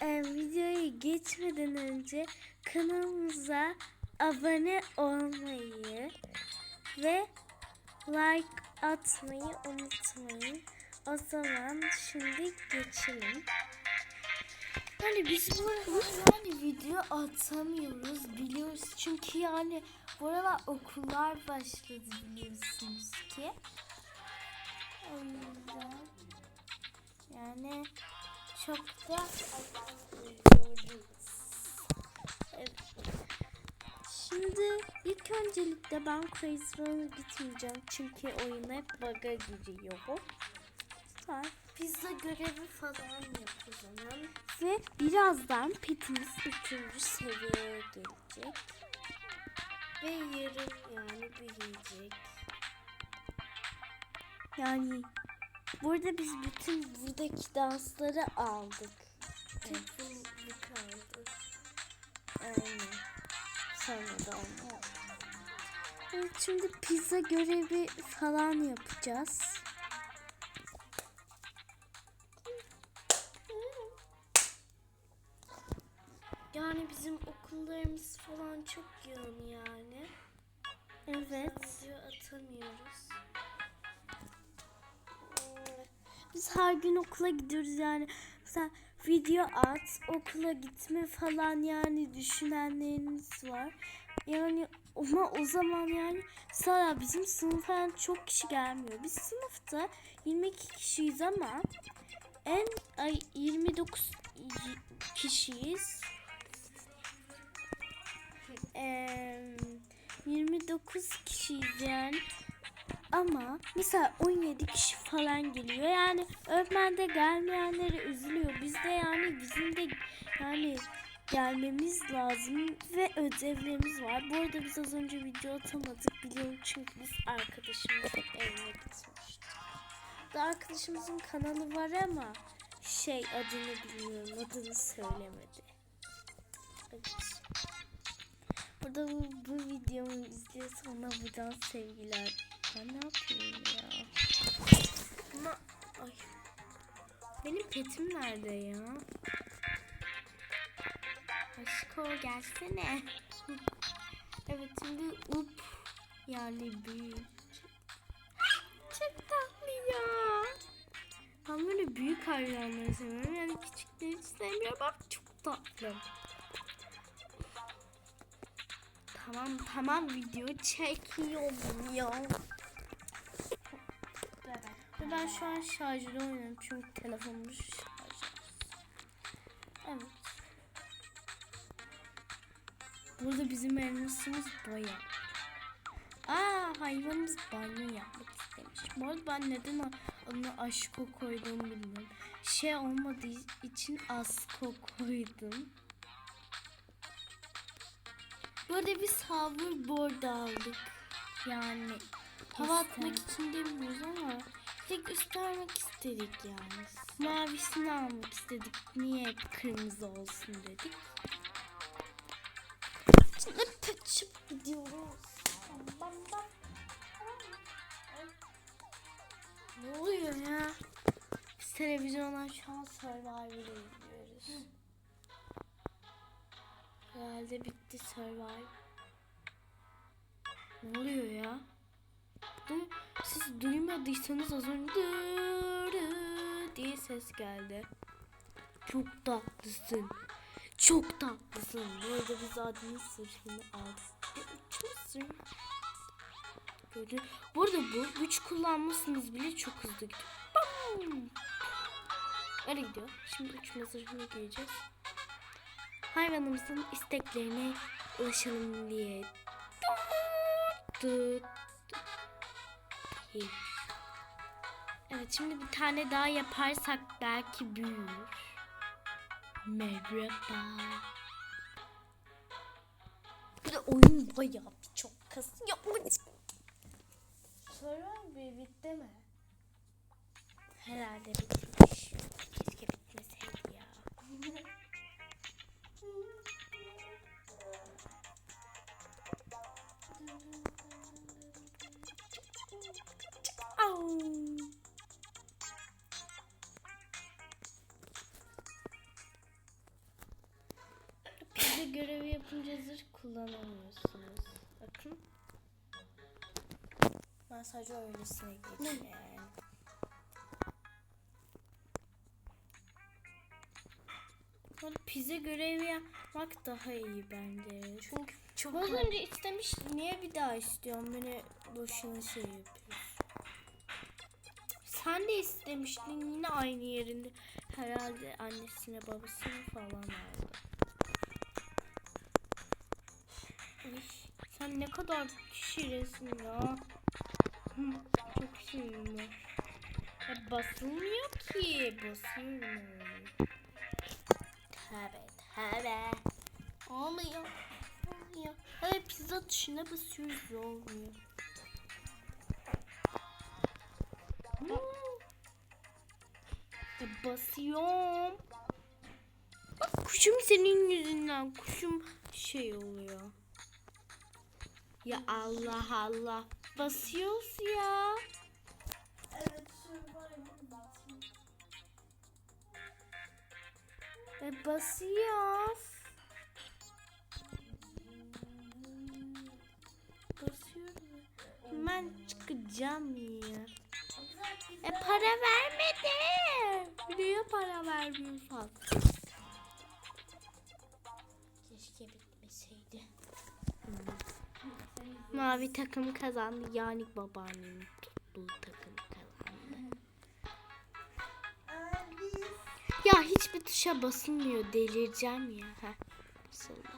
e, videoyu geçmeden önce kanalımıza abone olmayı ve like atmayı unutmayın. O zaman şimdi geçelim. Yani biz bu yani video atamıyoruz biliyoruz. Çünkü yani bu aralar okullar başladı biliyorsunuz ki. O yüzden yani azaltıyoruz. Evet. Şimdi ilk öncelikle ben Crazy Run'a gitmeyeceğim. Çünkü oyun hep bug'a giriyor. Sonra pizza görevi falan yap o zaman. Ve birazdan petimiz 3. seviyeye gelecek. Ve yarın yani büyüyecek. Yani burada biz bütün buradaki dansları aldık. Tek bu, bu kaldı. Aynen. Sonra da onu aldık. Evet şimdi pizza görevi falan yapacağız. Yani bizim okullarımız falan çok yoğun yani. Evet. Video atamıyoruz. Ee, Biz her gün okula gidiyoruz yani. Mesela video at, okula gitme falan yani düşünenleriniz var. Yani ama o zaman yani mesela bizim sınıfa yani çok kişi gelmiyor. Biz sınıfta 22 kişiyiz ama en ay 29 kişiyiz. Eee 29 kişiyiz yani. Ama mesela 17 kişi falan geliyor. Yani öğretmen de gelmeyenlere üzülüyor. Biz de yani bizim de yani gelmemiz lazım ve ödevlerimiz var. Bu arada biz az önce video atamadık biliyorum çünkü biz arkadaşımızın evine gitmiştik. Da arkadaşımızın kanalı var ama şey adını bilmiyorum. Adını söylemedi. Evet. Burada bu, bu videomu izliyorsa ona buradan sevgiler. Ben ne yapıyorum ya? Ama ay. Benim petim nerede ya? Aşko gelsene. evet şimdi up yani büyük. Çok tatlı ya. Ben böyle büyük hayvanları seviyorum. Yani küçükleri hiç sevmiyorum. Bak çok tatlı. Tamam tamam video çekiyorum ya. Ben şu an şarjlı oynuyorum çünkü telefonum şarj. Evet. Burada bizim elmasımız baya. Aa hayvanımız banyo yapmak istemiş. Bu arada ben neden adını aşko koyduğumu bilmiyorum. Şey olmadığı için asko koydum. Böyle bir hoverboard aldık. Yani hava atmak için demiyoruz ama tek göstermek istedik yani. Mavisini almak istedik. Niye hep kırmızı olsun dedik. Şimdi kaçıp gidiyoruz. Ne oluyor ya? Biz televizyondan şu an Survivor'ı izliyoruz. Herhalde bitti Survivor. Ne oluyor ya? Siz duymadıysanız az önce diye ses geldi. Çok tatlısın. Çok tatlısın. Bu arada biz adının sırrını aldık. Çok sır. Böyle. Bu arada bu güç kullanmışsınız bile çok hızlı gidiyor. Bam! Öyle gidiyor. Şimdi uçma zırhını giyeceğiz hayvanımızın isteklerine ulaşalım diye. Tut, tut. Evet şimdi bir tane daha yaparsak belki büyür. Merhaba. Bir de oyun bayağı bir çok kasıyor. Survivor bitti mi? Herhalde bitmiş. Yapınca zırh kullanamıyorsunuz. Bakın. Ben sadece öylesine geçiyorum yani. Böyle pizza görevi yapmak daha iyi bence. Çünkü çok az önce istemiş niye bir daha istiyorum beni boşuna şey yapıyorsun. Sen de istemiştin yine aynı yerinde herhalde annesine babasına falan aldı. Ne kadar şirinsin ya. Çok şirin. Ya basılmıyor ki. Basılmıyor. Tövbe tövbe. Olmuyor. Olmuyor. Hadi pizza tuşuna basıyoruz olmuyor. Hmm. Ya basıyorum. Bak kuşum senin yüzünden kuşum şey oluyor. Ya Allah Allah. Basıyoruz ya. Evet Survivor'ı basmış. E basıyoruz. Basıyorum. Ben çıkacağım ya. E para vermedi. Niye para vermiyorsun? Keşke bitmeseydi. Mavi takım kazandı. Yani babaannemin tuttuğu takım kazandı. Ya hiçbir tuşa basılmıyor. Delireceğim ya. Heh, basıldı.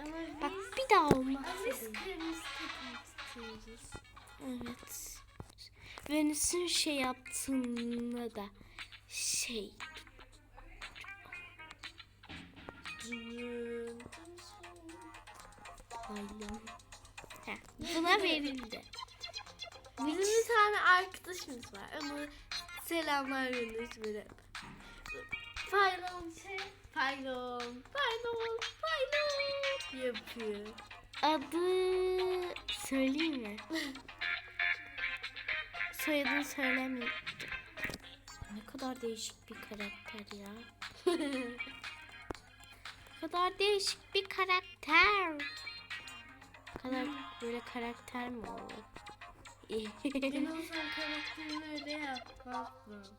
Ama Bak bir daha olmaz. biz kırmızı takmak istiyoruz. Evet. Venüs'ün şey yaptığında da şey Paylan. Buna verildi. Bizim bir tane arkadaşımız var. Ama selamlar yönetmenim. Pardon şey. Pardon. Pardon. Pardon. Yapıyor. Adı söyleyeyim mi? Soyadını söylemeyeyim. Ne kadar değişik bir karakter ya. Ne kadar değişik bir karakter. Kadar böyle karakter mi olur? Ben olsam karakterini öyle yapmazdım.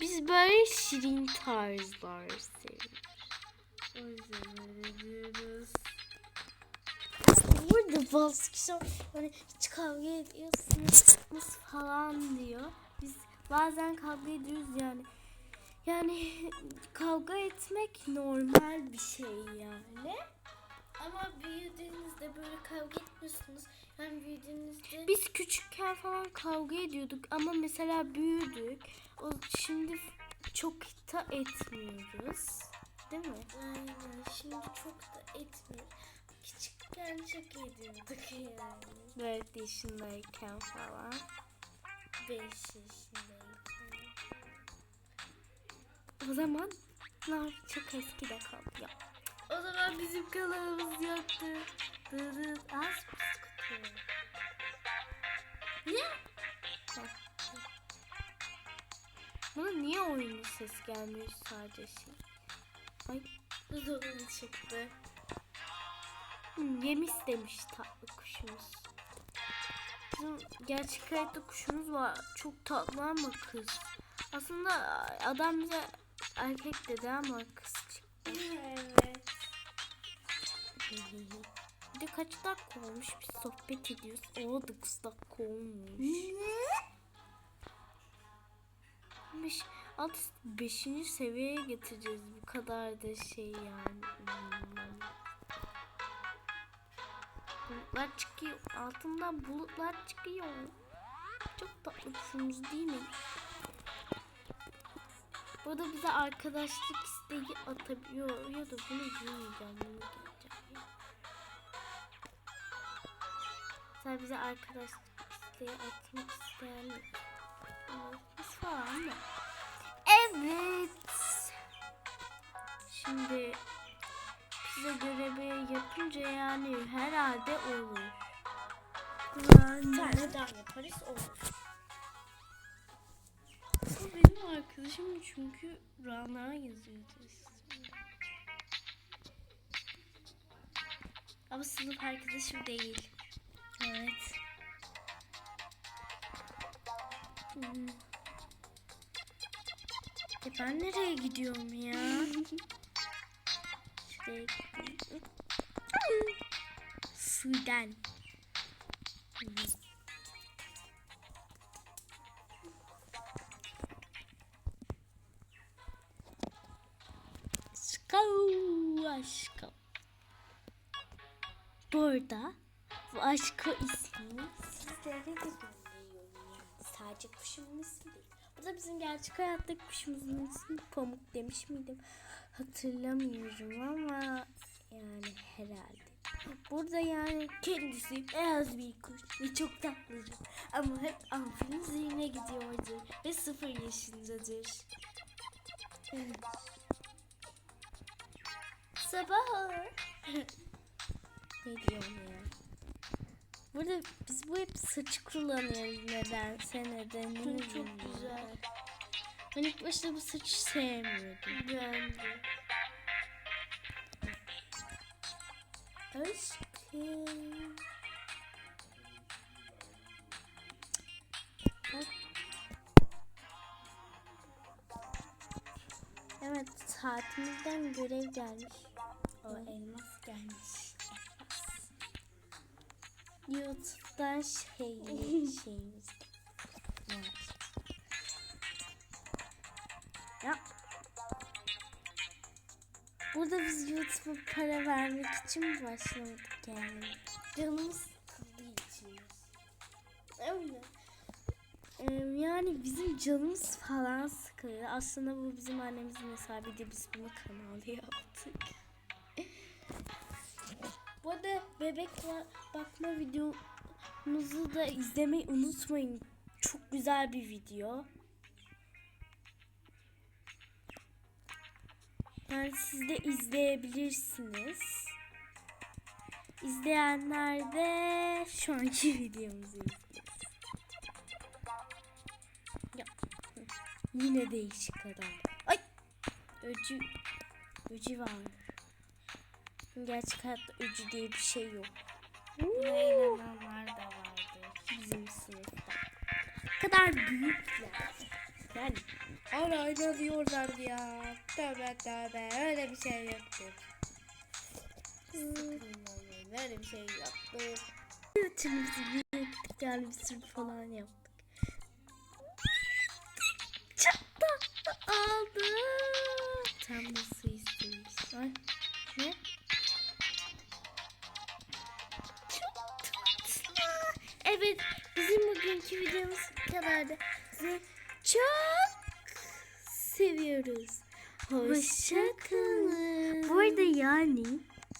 Biz böyle şirin tarzlar seviyoruz. O yüzden öyle diyoruz. Burada bazı kişiler hani hiç kavga ediyorsunuz falan diyor. Biz bazen kavga ediyoruz yani. Yani kavga etmek normal bir şey yani. Ama büyüdüğünüzde böyle kavga etmiyorsunuz. Yani büyüdüğünüzde Biz küçükken falan kavga ediyorduk ama mesela büyüdük. O şimdi çok da etmiyoruz. Değil mi? Aynen. Şimdi çok da etmiyor. Küçükken çok ediyorduk yani. 4 yaşındayken falan. 5 yaşındayken. O zamanlar çok eskide kalıyor. O zaman bizim kanalımız yoktu. Dırıt az bisküvi. Ne? Buna niye oyunun ses gelmiyor sadece şey? Ay Zorun çıktı. hmm, yemiş demiş tatlı kuşumuz. Bizim gerçek hayatta kuşumuz var. Çok tatlı ama kız. Aslında adam bize erkek dedi ama kız çıktı. evet. Bir de kaç dakika olmuş biz sohbet ediyoruz. O 9 dakika olmuş. Beş, alt beşinci seviyeye getireceğiz bu kadar da şey yani. Bulutlar çıkıyor. Altından bulutlar çıkıyor. Çok tatlı kuşumuz değil mi? Bu da bize arkadaşlık isteği atabiliyor. Ya da bunu giymeyeceğim. Bunu giyeceğim. Sen bize arkadaşlık isteği atmak isteyen biz falan mı? Evet. Şimdi pizza görevi yapınca yani herhalde olur. Sen daha yaparız olur. Benim arkadaşım çünkü Rana yazıyordu. Ama sınıf arkadaşım değil. Evet. Hmm. E ben nereye gidiyorum ya? Şuraya gideyim. Sudan. Burada bu aşkı ismi sizlere de gönderiyorum yani. Sadece kuşumun ismi değil. Bu da bizim gerçek hayattaki kuşumuzun ismi Pamuk demiş miydim? Hatırlamıyorum ama yani herhalde. Burada yani kendisi beyaz bir kuş ve çok tatlıdır. Ama hep amfinin zihne gidiyordur ve sıfır yaşındadır. Sabah. ne diyorum ya? Burada biz bu hep saç kullanıyoruz nedense nedenini Çok bilmiyorum. güzel. Ben ilk başta bu saçı sevmiyordum. Ben de. Aşkım. Evet saatimizden görev gelmiş. O elmas gelmiş. YouTube'dan şey şeyimiz var. Ya. Burada biz YouTube'a para vermek için mi başlamadık yani? Canımız sıkıldığı için. Öyle. Yani bizim canımız falan sıkılıyor. Aslında bu bizim annemizin hesabı de biz bunu kanal yaptık. Bu arada bebek ba- bakma videomuzu da izlemeyi unutmayın. Çok güzel bir video. Yani siz de izleyebilirsiniz. İzleyenler de şu anki videomuzu hı. Yine değişik adam. Ay. Öcü. Öcü var. Gerçek hayatta öcü diye bir şey yok. Buna inananlar da vardır. Bizim sınıfta. Ne kadar büyükler. Yani Hala inanıyorlardı ya. Tövbe tövbe. Öyle bir şey. Sakın Öyle bir şey yoktur. Bütünümüzü büyüttük yani bir sürü falan yaptık. Tatlı oldu. Tam nasıl istemiş. Ay bugünkü videomuz kadardı. Sizi çok seviyoruz. Hoşçakalın. Bu arada yani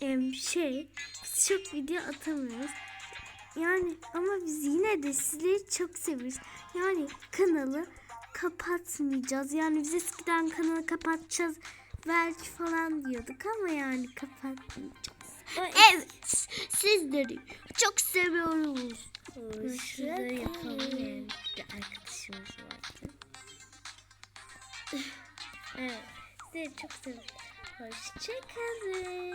em, şey biz çok video atamıyoruz. Yani ama biz yine de sizleri çok seviyoruz. Yani kanalı kapatmayacağız. Yani biz eskiden kanalı kapatacağız belki falan diyorduk ama yani kapatmayacağız. Evet sizleri çok seviyoruz. Şurada yapalım. Bir arkadaşımız vardı. evet sizleri çok seviyoruz. Hoşçakalın.